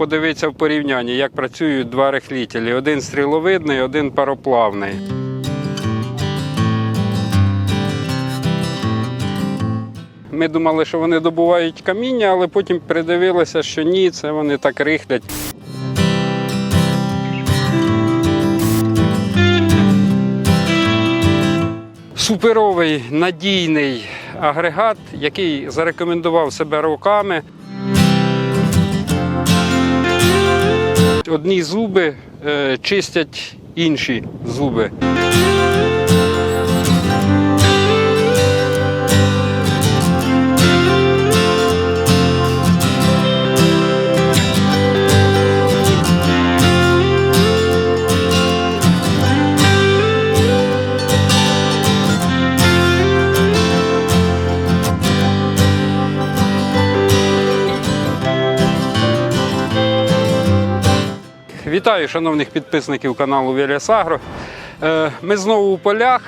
подивитися в порівнянні, як працюють два рихлітелі. Один стріловидний, один пароплавний. Ми думали, що вони добувають каміння, але потім придивилися, що ні, це вони так рихлять. Суперовий надійний агрегат, який зарекомендував себе роками. Одні зуби е, чистять інші зуби. Вітаю шановних підписників каналу Віліас Агро. Е, Ми знову у полях.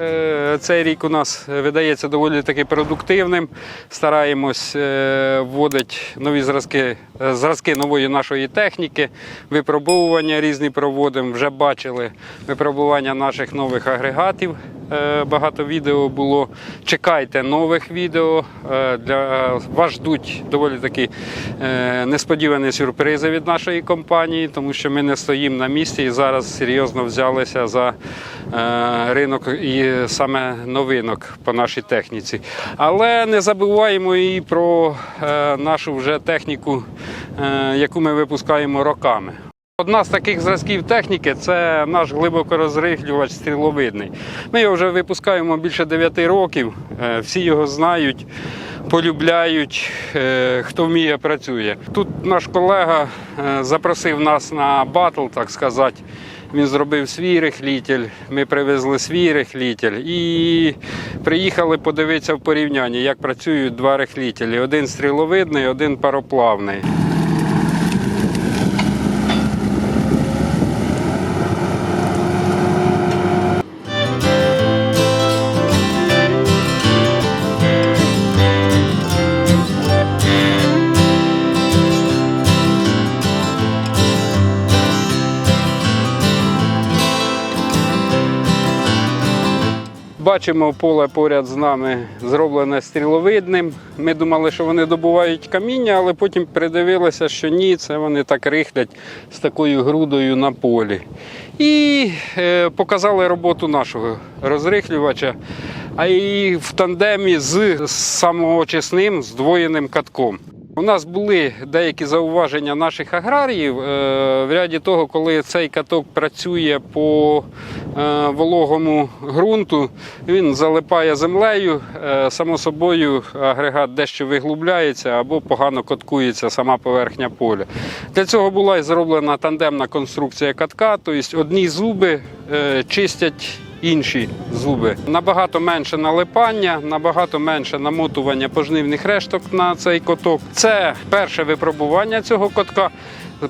Е, Цей рік у нас видається доволі таки продуктивним. Стараємось е, вводити нові зразки, зразки нової нашої техніки, випробовування різні проводимо. Вже бачили випробування наших нових агрегатів. Е, Багато відео було. Чекайте нових відео. Е, Для вас ждуть доволі такі е, несподівані сюрпризи від нашої компанії, тому що ми не стоїмо на місці і зараз серйозно взялися за ринок і саме новинок по нашій техніці. Але не забуваємо і про нашу вже техніку, яку ми випускаємо роками. Одна з таких зразків техніки це наш глибокорозрихлювач стріловидний. Ми його вже випускаємо більше 9 років. Е, Всі його знають, полюбляють, е, хто вміє, працює. Тут наш колега е, запросив нас на батл, так сказати. Він зробив свій рихлітель, ми привезли свій рихлітель і приїхали подивитися в порівнянні, як працюють два рихлітелі. Один стріловидний, один пароплавний. Бачимо поле поряд з нами зроблене стріловидним. Ми думали, що вони добувають каміння, але потім придивилися, що ні, це вони так рихлять з такою грудою на полі. І е, показали роботу нашого розрихлювача, а і в тандемі з самоочисним здвоєним катком. У нас були деякі зауваження наших аграріїв е, в ряді того, коли цей каток працює по е, вологому ґрунту, він залипає землею. е, Само собою агрегат дещо виглубляється або погано коткується сама поверхня поля. Для цього була і зроблена тандемна конструкція катка, тобто одні зуби чистять інші зуби. Набагато менше налипання, набагато менше намотування пожнивних решток на цей коток. Це перше випробування цього котка.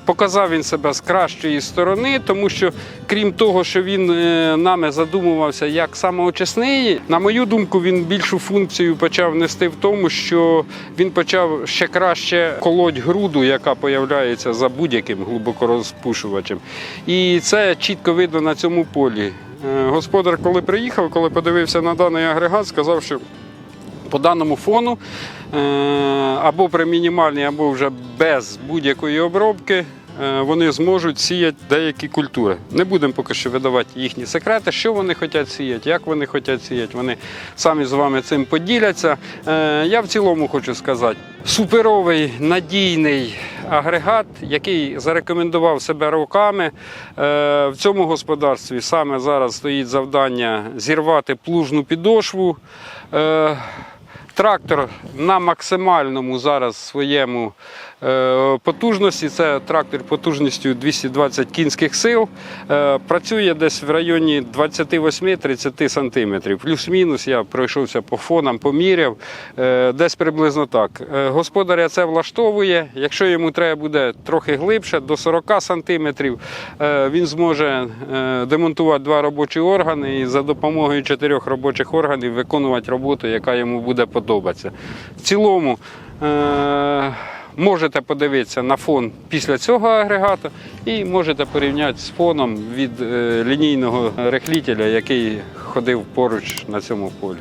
Показав він себе з кращої сторони, тому що крім того, що він е, нами задумувався як самоочисний, на мою думку, він більшу функцію почав нести в тому, що він почав ще краще колоть груду, яка появляється за будь-яким глибокорозпушувачем. І це чітко видно на цьому полі. Е, Господар, коли приїхав, коли подивився на даний агрегат, сказав, що по даному фону е, або при мінімальній, або вже без будь-якої обробки. Е, Вони зможуть сіяти деякі культури. Не будемо поки що видавати їхні секрети, що вони хочуть сіяти, як вони хочуть сіяти. Вони самі з вами цим поділяться. Е, Я в цілому хочу сказати: суперовий надійний агрегат, який зарекомендував себе роками. Е, В цьому господарстві саме зараз стоїть завдання зірвати плужну підошву. Трактор на максимальному зараз своєму е, потужності. Це трактор потужністю 220 кінських сил. Е, працює десь в районі 28-30 сантиметрів. Плюс-мінус я пройшовся по фонам, поміряв. Е, десь приблизно так. Господаря це влаштовує. Якщо йому треба буде трохи глибше, до 40 сантиметрів, е, він зможе демонтувати два робочі органи і за допомогою чотирьох робочих органів виконувати роботу, яка йому буде подобатися. В цілому. е, можете подивитися на фон після цього агрегату і можете порівняти з фоном від е, лінійного рехлітеля, який ходив поруч на цьому полі.